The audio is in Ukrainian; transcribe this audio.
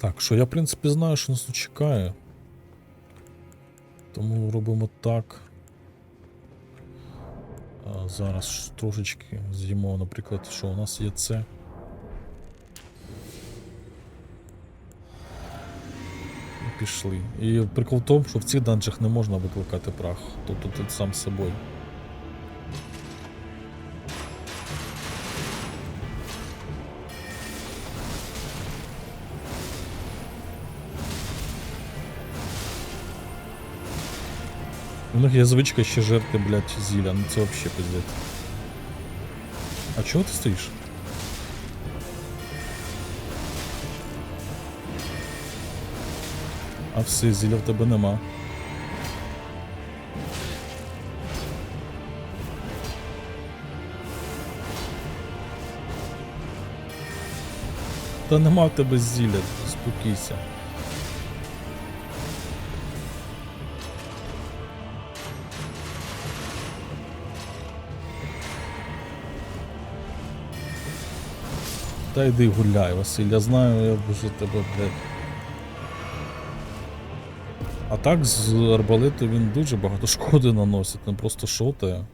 Так, що я, в принципі, знаю, що нас тут чекає. Тому робимо так. А зараз трошечки з'їмо, наприклад, що у нас є це. Пішли. І прикол в тому, що в цих данжах не можна викликати прах. Тобто ти сам собою. У них є звичка ще жерти, блядь, зілля, ну це вообще пиздец. А чого ти стоїш? А все, зілля в тебе нема. Та нема в тебе зілля, спокійся. Та йди гуляй, Василь, я знаю, я вже тебе, блядь. А так з арбалету він дуже багато шкоди наносить, не просто шотає.